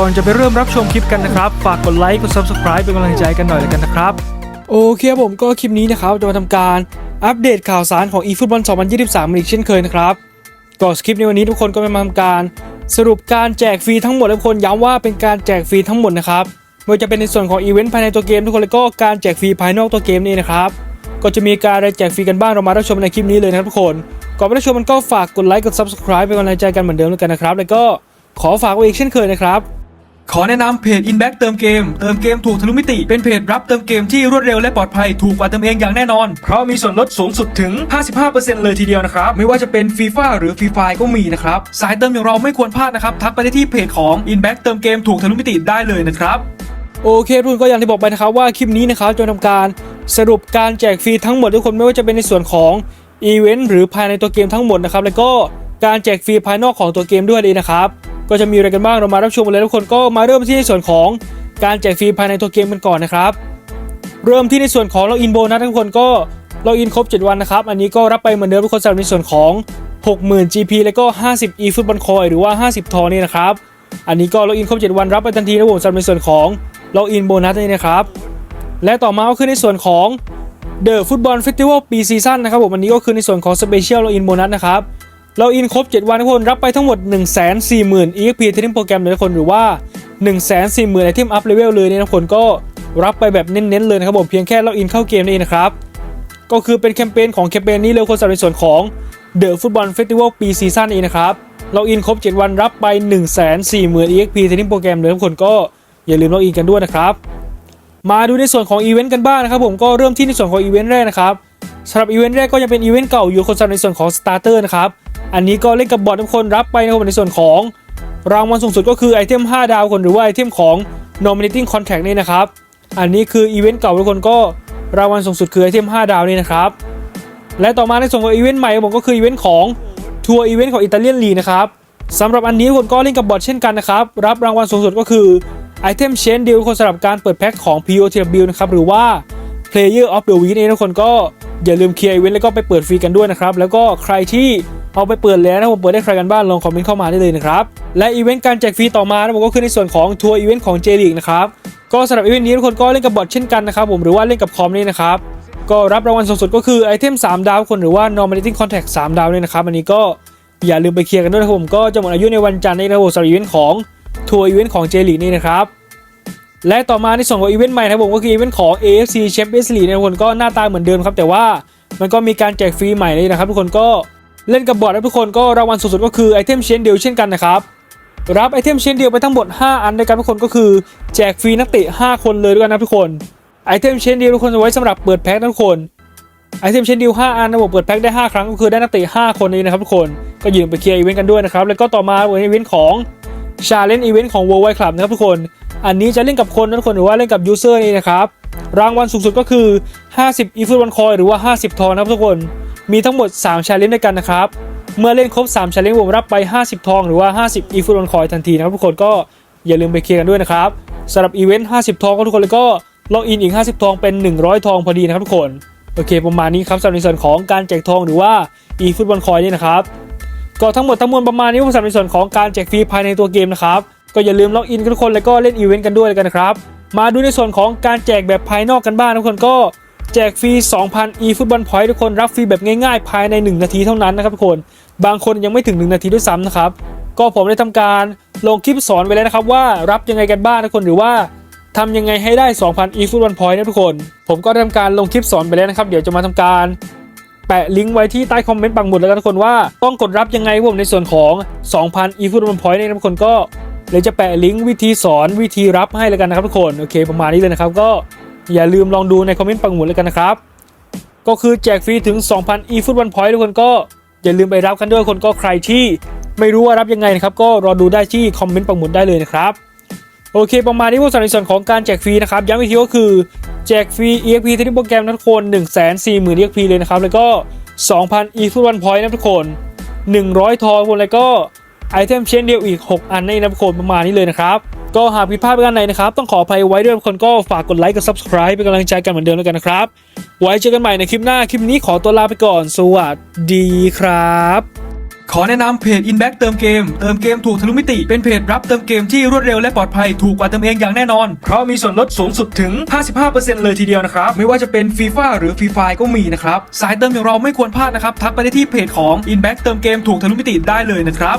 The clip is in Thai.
ก่อนจะไปเริ่มรับชมคลิปกันนะครับ ฝากกดไลค์กด subscribe เป็นกำลังใจกันหน่อยแล้วกันนะครับ โอเคผมก็คลิปนี้นะครับจะมาทำการอัปเดตข่าวสารของ eFootball 2023อีกเช่นเคยนะครับก่อนคลิปในวันนี้ทุกคนก็มาทำการสรุปการแจกฟรีทั้งหมดทุกคนย้ำว่าเป็นการแจกฟรีทั้งหมดนะครับไม่ว่าจะเป็นในส่วนของอีเวนต์ภายในตัวเกมทุกคนแล้วก็การแจกฟรีภายนอกตัวเกมนี่นะครับก็จะมีการอะไรแจกฟรีกันบ้างเรามารับชมในคลิปนี้เลยนะครับทุกคนก่อนไปรับชมมันก็ฝากกดไลค์กด subscribe เป็นกำลังใจกันเหมือนเดิมแล้วกันนะครับ แล้วก็ขอฝากไว้อีกเช่นเคยนะครับ ขอแนะนำเพจ Inback เติมเกม เติมเกมถูกทะลุมิติ เป็นเพจรับเติมเกมที่รวดเร็วและปลอดภัยถูกกว่าเติมเองอย่างแน่นอน เพราะมีส่วนลดสูงสุดถึง 55%เลยทีเดียวนะครับ ไม่ว่าจะเป็นฟีฟ่าหรือฟรีไฟก็มีนะครับ สายเติมอย่างเราไม่ควรพลาดนะครับ ทักไปได้ที่เพจของ Inback เติมเกมถูกทะลุมิติได้เลยนะครับโอเคทุกคนก็อย่างที่บอกไปนะครับว่าคลิปนี้นะครับจะทำการสรุปการแจกฟรีทั้งหมดทุกคนไม่ว่าจะเป็นในส่วนของอีเวนต์หรือภายในตัวเกมทั้งหมดนะครับแล้วก็การแจกฟรีภายนอกของตัวเกมด้วยเลยนะครับ ก็จะมีอะไรกันบ้างเรามารับชมกันเลยทุกคนก็มาเริ่มที่ในส่วนของการแจกฟรีภายในตัวเกมกันก่อนนะครับ เริ่มที่ในส่วนของล็อกอินโบนัสทุกคนก็ล็อกอินครบ 7 วันนะครับ อันนี้ก็รับไปเหมือนเดิมทุกคนสำหรับในส่วนของ 60,000 GP แล้วก็ 50 e ฟุตบอลคอยหรือว่า 50 ทอนี่นะครับ อันนี้ก็ล็อกอินครบ 7 วันรับไปทันทีนะผมสำหรับในส่วนของล็อกอินโบนัสนี่นะครับ และต่อมาก็คือในส่วนของ The Football Festival ปีซีซั่นนะครับผมอันนี้ก็คือในส่วนของ Special Login Bonus นะครับ เราอินครบ 7 วันทุกคนรับไปทั้งหมด 1 4 0 0 0 0 EXP เทรนนิ่งโปรแกรมเลยทุกคนหรือว่า 1 4 0 0 0 0ไอเทมอัพเลเวลเลยเนี่ยทุกคนก็รับไปแบบเน้นๆเลยนะครับผมเพียงแค่เราอินเข้าเกมนี่นะครับ ก็คือเป็นแคมเปญของแคมเปญนี้เลยคนสำหรับในส่วนของ The Football Festival ปีซีซั่นนี้นะครับเราอินครบ 7 วันรับไป1 4 0 0 0 0 EXP เทรนนิ่งโปรแกรมเลยทุกคนก็อย่าลืมล็อกอินกันด้วยนะครับมาดูในส่วนของอีเวนต์กันบ้างนะครับผมก็เริ่มที่ในส่วนของอีเวนต์แรกนะครับสำหรับอีเวนต์แรกก็ยังเป็นอีเวนต์เก่าอยู่คนสำหรับในส่วนของสตาร์เตอร์นะครับ อันนี้ก็เล่นกับบอททุกคนรับไปนะครับในส่วนของ รางวัลสูงสุดก็คือไอเทม 5 ดาวคนหรือว่าไอเทมของ nominating contract นี่นะครับ อันนี้คืออีเวนต์เก่าทุกคนก็รางวัลสูงสุดคือไอเทม 5 ดาวนี่นะครับและต่อมาในส่วนของอีเวนต์ใหม่ผมก็คืออีเวนต์ของทัวร์อีเวนต์ของอิตาเลียนลีนะครับสำหรับอันนี้คนก็เล่นกับบอทเช่นกันนะครับรับรางวัลสูงสุดก็คือไอเทมเชนเดิลคนสำหรับการเปิดแพ็คของ POTW นะครับหรือว่า Player of the Week นี่ทุกคนก็อย่าลืมเคลียร์อีเวนต์แล้วก็ไปเปิดฟรีกันด้วยนะครับแล้วก็ใครที่ เอาไปเปิดแล้วนะผมเปิดได้ใครกันบ้างลองคอมเมนต์เข้ามาได้เลยนะครับ และอีเวนต์การแจกฟรีต่อมานะผมก็คือในส่วนของทัวร์อีเวนต์ของ J League นะครับก็สำหรับอีเวนต์นี้ทุกคนก็เล่นกับบอทเช่นกันนะครับผมหรือว่าเล่นกับคอมนี่นะครับก็รับรางวัลสูงสุดก็คือไอเทม3 ดาวคนหรือว่า nominating contact 3 ดาวเนี่ยนะครับอันนี้ก็อย่าลืมไปเคลียร์กันด้วยนะครับผมก็จะหมดอายุในวันจันทร์นี้นะครับผมสำหรับอีเวนต์ของทัวร์อีเวนต์ของ J League นี่นะครับและต่อมาในส่วนของอีเวนต์ใหม่นะครับผมก็คืออีเวนต์ของ AFC Champions League นะทุกคนก็หน้าตาเหมือนเดิมครับแต่ว่ามันก็มีการแจกฟรีใหม่เลยนะครับทุกคนก็ เล่นกับบอร์ดแล้วทุกคนก็รางวัลสูงสุดก็คือไอเทมเชนเดียวเช่นกันนะครับรับไอเทมเชนเดียวไปทั้งหมด 5 อันด้วยกันทุกคนก็คือแจกฟรีนักเตะ5คนเลยด้วยกันนะทุกคนไอเทมเชนเดียวทุกคนจะไว้สำหรับเปิดแพ็คนะทุกคนไอเทมเชนเดียว5อันนะผมเปิดแพ็คได้ 5 ครั้งก็คือได้นักเตะ5คนนี้นะครับทุกคนก็ยืมไปเคลียร์อีเวนต์กันด้วยนะครับแล้วก็ต่อมาอีเวนต์ของชาเลนจ์อีเวนต์ของ World Wide Club นะครับทุกคน อันนี้จะเล่นกับคนนะทุกคนหรือว่าเล่นกับยูเซอร์นี่นะครับ รางวัลสูงสุดก็คือ 50 e f o o t b a l l coin หรือว่า 50 ทองนะครับทุกคน มีทั้งหมด 3 ชาเลนจ์ด้วยกันนะครับ เมื่อเล่นครบ 3 ชาเลนจ์ผมรับไป 50 ทองหรือว่า 50 e f o o t b a l l coin ทันทีนะครับทุกคนก็อย่าลืมไปเคลียร์กันด้วยนะครับสำหรับอีเวนต์ 50 ทองก็ทุกคนเลยก็ล็อกอินอีก 50 ทองเป็น 100 ทองพอดีนะครับทุกคน โอเค ประมาณนี้ครับสำหรับในส่วนของการแจกทองหรือว่า e f o o t b a l l coin นี่นะครับก็ทั้งหมดทั้งมวลประมาณนี้ผมสำหรับในส่วนของการแจกฟรีภายในตัวเกมนะครับก็อย่าลืมล็อกอินกันทุกคนแล้วก็เล่นอีเวนต์กันด้วยกันนะครับ มาดูในส่วนของการแจกแบบภายนอกกันบ้างทุกคนก็แจกฟรี 2,000 e ฟุตบอลพอยต์ทุกคนรับฟรีแบบง่ายๆ ภายใน 1 นาทีเท่านั้นนะครับทุกคน บางคนยังไม่ถึง 1 นาทีด้วยซ้ำนะครับ ก็ผมได้ทำการลงคลิปสอนไว้แล้วนะครับว่ารับยังไงกันบ้างทุกคนหรือว่าทำยังไงให้ได้ 2,000 e ฟุตบอลพอยต์นะทุกคน ผมก็ได้ทำการลงคลิปสอนไปแล้วนะครับเดี๋ยวจะมาทำการแปะลิงก์ไว้ที่ใต้คอมเมนต์ปังหมุดแล้วกันทุกคนว่าต้องกดรับยังไงผมในส่วนของ 2,000 e ฟุตบอลพอยต์เนี่ยนทุกคนก็ เดี๋ยวจะแปะลิงก์วิธีสอนวิธีรับให้แล้วกันนะครับทุกคนโอเคประมาณนี้เลยนะครับ ก็อย่าลืมลองดูในคอมเมนต์ปังหมุดแล้วกันนะครับ ก็คือแจกฟรีถึง 2,000 e ฟุตบอลพอยต์ทุกคนก็อย่าลืมไปรับกันด้วยคนก็ใครที่ไม่รู้ว่ารับยังไงนะครับ ก็รอดูได้ที่คอมเมนต์ปังหมุดได้เลยนะครับโอเค ประมาณนี้พวกสำหรับในส่วนของการแจกฟรีนะครับ ย้ำอีกทีก็คือแจกฟรี EXP ที่โปรแกรมนะทุกคน1 4 0 0 0 0 EXP เลยนะครับ แล้วก็ 2,000 e f o o t b a l l point นะทุกคน 100 ทองคนแล้วก็ ไอเทมเช่นเดียวอีก 6 อันในนะทุกคนประมาณนี้เลยนะครับก็หากผิดพลาดประการใดนะครับ ต้องขออภัยไว้ด้วยคนก็ฝากกดไลค์กด subscribe เป็นกำลังใจกันเหมือนเดิมแล้วกันนะครับ ไว้เจอกันใหม่ในคลิปหน้า คลิปนี้ขอตัวลาไปก่อน สวัสดีครับ ขอแนะนำเพจ Inback เติมเกม เติมเกมถูกทะลุมิติ เป็นเพจรับเติมเกมที่รวดเร็วและปลอดภัยถูกกว่าเติมเองอย่างแน่นอน เพราะมีส่วนลดสูงสุดถึง 55%เลยทีเดียวนะครับ ไม่ว่าจะเป็นฟีฟ่าหรือฟรีไฟก็มีนะครับ สายเติมอย่างเราไม่ควรพลาดนะครับ ทักไปได้ที่เพจของ Inback เติมเกมถูกทะลุมิติได้เลยนะครับ